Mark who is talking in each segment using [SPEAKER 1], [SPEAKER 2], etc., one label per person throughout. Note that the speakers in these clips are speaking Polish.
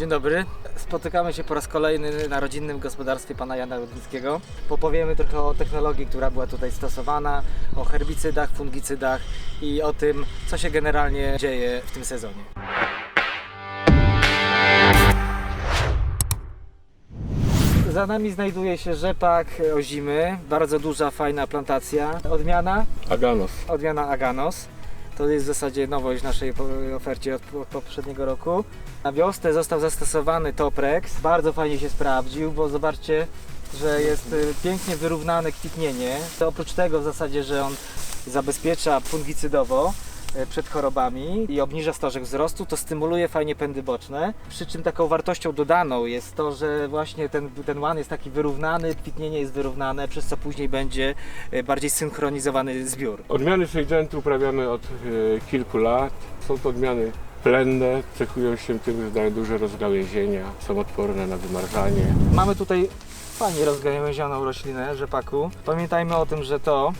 [SPEAKER 1] Dzień dobry. Spotykamy się po raz kolejny na rodzinnym gospodarstwie pana Jana Rudnickiego. Popowiemy trochę o technologii, która była tutaj stosowana, o herbicydach, fungicydach i o tym, co się generalnie dzieje w tym sezonie. Za nami znajduje się rzepak ozimy, bardzo duża, fajna plantacja. Odmiana?
[SPEAKER 2] Aganos.
[SPEAKER 1] odmiana Aganos. To jest w zasadzie nowość w naszej ofercie od, od poprzedniego roku. Na wiosnę został zastosowany Toprex. Bardzo fajnie się sprawdził, bo zobaczcie, że jest y, pięknie wyrównane kwitnienie. To oprócz tego w zasadzie, że on zabezpiecza fungicydowo przed chorobami i obniża stożek wzrostu, to stymuluje fajnie pędy boczne. Przy czym taką wartością dodaną jest to, że właśnie ten, ten łan jest taki wyrównany, kwitnienie jest wyrównane, przez co później będzie y, bardziej synchronizowany zbiór.
[SPEAKER 2] Odmiany Sejdżentu uprawiamy od e, kilku lat. Są to odmiany plenne, cechują się tym, że dają duże rozgałęzienia, są odporne na wymarzanie.
[SPEAKER 1] Mamy tutaj fajnie rozgałęzioną roślinę rzepaku. Pamiętajmy o tym, że to,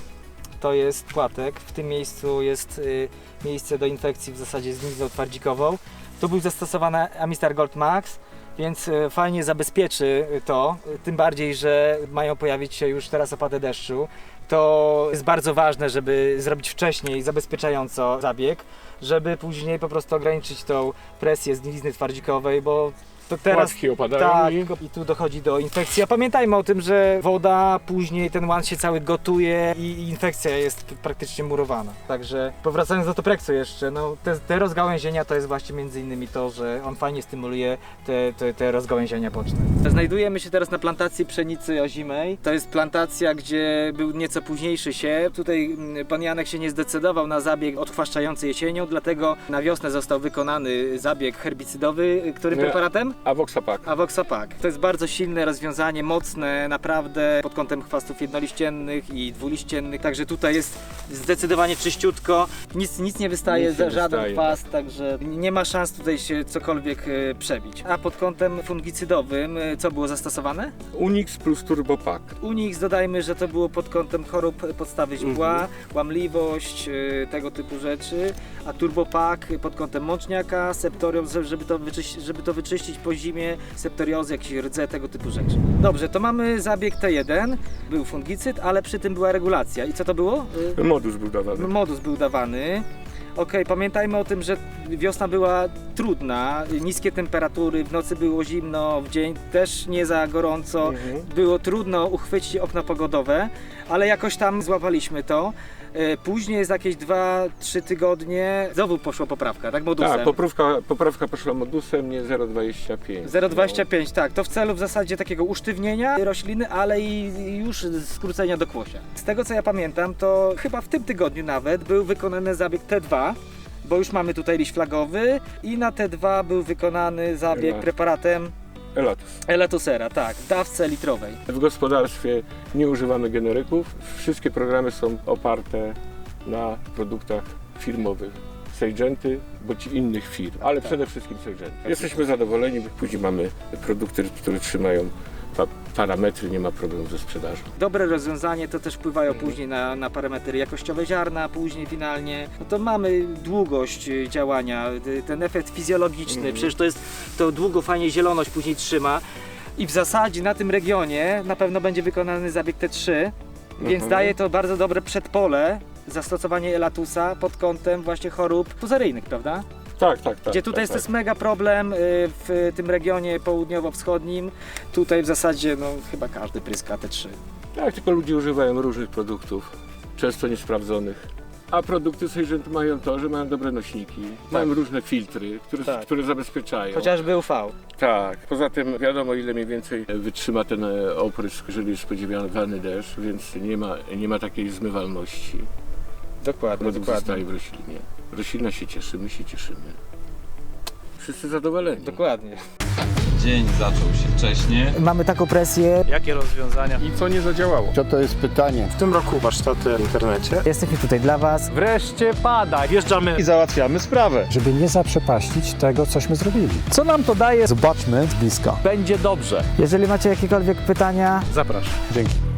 [SPEAKER 1] to jest płatek. W tym miejscu jest y, miejsce do infekcji w zasadzie z glizną twardzikową. Tu był zastosowany Amistar Gold Max, więc y, fajnie zabezpieczy to. y, Tym bardziej, że mają pojawić się już teraz opady deszczu. To jest bardzo ważne, żeby zrobić wcześniej zabezpieczająco zabieg, żeby później po prostu ograniczyć tą presję z glizny twardzikowej, bo to teraz
[SPEAKER 2] Płatki opadają
[SPEAKER 1] tak,
[SPEAKER 2] i
[SPEAKER 1] i tu dochodzi do infekcji. A pamiętajmy o tym, że woda, później ten łan się cały gotuje i infekcja jest praktycznie murowana. Także powracając do Topreksu jeszcze, no te, te rozgałęzienia to jest właśnie między innymi to, że on fajnie stymuluje te, te, te rozgałęzienia boczne. Znajdujemy się teraz na plantacji pszenicy ozimej. To jest plantacja, gdzie był nieco późniejszy siew. Tutaj mm, pan Janek się nie zdecydował na zabieg odchwaszczający jesienią, dlatego na wiosnę został wykonany zabieg herbicydowy. Którym
[SPEAKER 2] Nie.
[SPEAKER 1] preparatem?
[SPEAKER 2] Avoxapac.
[SPEAKER 1] Avoxapac. To jest bardzo silne rozwiązanie, mocne naprawdę pod kątem chwastów jednoliściennych i dwuliściennych. Także tutaj jest zdecydowanie czyściutko. Nic, nic nie wystaje,
[SPEAKER 2] Nic nie
[SPEAKER 1] za żaden
[SPEAKER 2] wystaje,
[SPEAKER 1] chwast, także nie ma szans tutaj się cokolwiek e, przebić. A pod kątem fungicydowym e, co było zastosowane?
[SPEAKER 2] Unix plus Turbopac.
[SPEAKER 1] Unix dodajmy, że to było pod kątem chorób podstawy źdźbła,
[SPEAKER 2] Mhm.
[SPEAKER 1] łamliwość, e, tego typu rzeczy, a turbopak pod kątem mączniaka, septorium, żeby to, wyczyścić, żeby to wyczyścić po zimie, septoriozy, jakieś rdze, tego typu rzeczy. Dobrze, to mamy zabieg T1, był fungicyd, ale przy tym była regulacja. I co to było? E,
[SPEAKER 2] Modus był dawany.
[SPEAKER 1] Modus był dawany. Okej, pamiętajmy o tym, że wiosna była trudna, niskie temperatury, w nocy było zimno, w dzień też nie za gorąco,
[SPEAKER 2] Mhm.
[SPEAKER 1] było trudno uchwycić okno pogodowe, ale jakoś tam złapaliśmy to. E, Później za jakieś 2-3 tygodnie znowu poszła poprawka, tak? Modusem.
[SPEAKER 2] Tak, poprawka, poprawka poszła modusem, nie 0,25.
[SPEAKER 1] 0,25, tak, to w celu w zasadzie takiego usztywnienia rośliny, ale i i już skrócenia do kłosia. Z tego co ja pamiętam, to chyba w tym tygodniu nawet był wykonany zabieg T2, bo już mamy tutaj liść flagowy i na T2 był wykonany zabieg
[SPEAKER 2] Ela.
[SPEAKER 1] preparatem.
[SPEAKER 2] Elatus.
[SPEAKER 1] Elatusera, tak, w dawce litrowej.
[SPEAKER 2] W gospodarstwie nie używamy generyków. Wszystkie programy są oparte na produktach firmowych. Sejdżenty bądź innych firm, ale przede wszystkim Sejdżenty. Jesteśmy zadowoleni, bo później mamy produkty, które trzymają pa parametry, nie ma problemu ze sprzedażą.
[SPEAKER 1] Dobre rozwiązanie to też wpływają później na, na parametry jakościowe ziarna, później finalnie. No to mamy długość y, działania, y, ten efekt fizjologiczny,
[SPEAKER 2] Mhm.
[SPEAKER 1] przecież to jest, to długo fajnie zieloność później trzyma. I w zasadzie na tym regionie na pewno będzie wykonany zabieg T3, więc
[SPEAKER 2] Mhm.
[SPEAKER 1] daje to bardzo dobre przedpole zastosowanie elatusa pod kątem właśnie chorób fuzaryjnych, prawda?
[SPEAKER 2] Tak, tak, tak.
[SPEAKER 1] Gdzie tutaj
[SPEAKER 2] tak,
[SPEAKER 1] jest,
[SPEAKER 2] tak.
[SPEAKER 1] jest mega problem y, w tym regionie południowo-wschodnim. Tutaj w zasadzie no, chyba każdy pryska T3.
[SPEAKER 2] Tak, tylko ludzie używają różnych produktów, często niesprawdzonych. A produkty Sejdżentu mają to, że mają dobre nośniki, mają różne filtry, które,
[SPEAKER 1] Tak.
[SPEAKER 2] które zabezpieczają.
[SPEAKER 1] Chociażby UV.
[SPEAKER 2] Tak, poza tym wiadomo ile mniej więcej wytrzyma ten e, oprysk, jeżeli jest spodziewany deszcz, więc nie ma, nie ma takiej zmywalności.
[SPEAKER 1] Dokładnie,
[SPEAKER 2] Produkt zostaje w roślinie. Roślina się cieszy, my się cieszymy. Wszyscy zadowoleni.
[SPEAKER 1] Dokładnie.
[SPEAKER 3] Dzień zaczął się wcześnie.
[SPEAKER 1] Mamy taką presję.
[SPEAKER 4] Jakie rozwiązania?
[SPEAKER 2] I co nie zadziałało?
[SPEAKER 5] To to jest pytanie.
[SPEAKER 4] W tym roku warsztaty w internecie.
[SPEAKER 1] Jesteśmy tutaj dla Was.
[SPEAKER 4] Wreszcie pada. Wjeżdżamy.
[SPEAKER 5] I załatwiamy sprawę.
[SPEAKER 6] żeby nie zaprzepaścić tego, cośmy zrobili.
[SPEAKER 4] Co nam to daje?
[SPEAKER 6] Zobaczmy z bliska.
[SPEAKER 4] Będzie dobrze.
[SPEAKER 1] Jeżeli macie jakiekolwiek pytania,
[SPEAKER 4] Zapraszam.
[SPEAKER 6] Dzięki.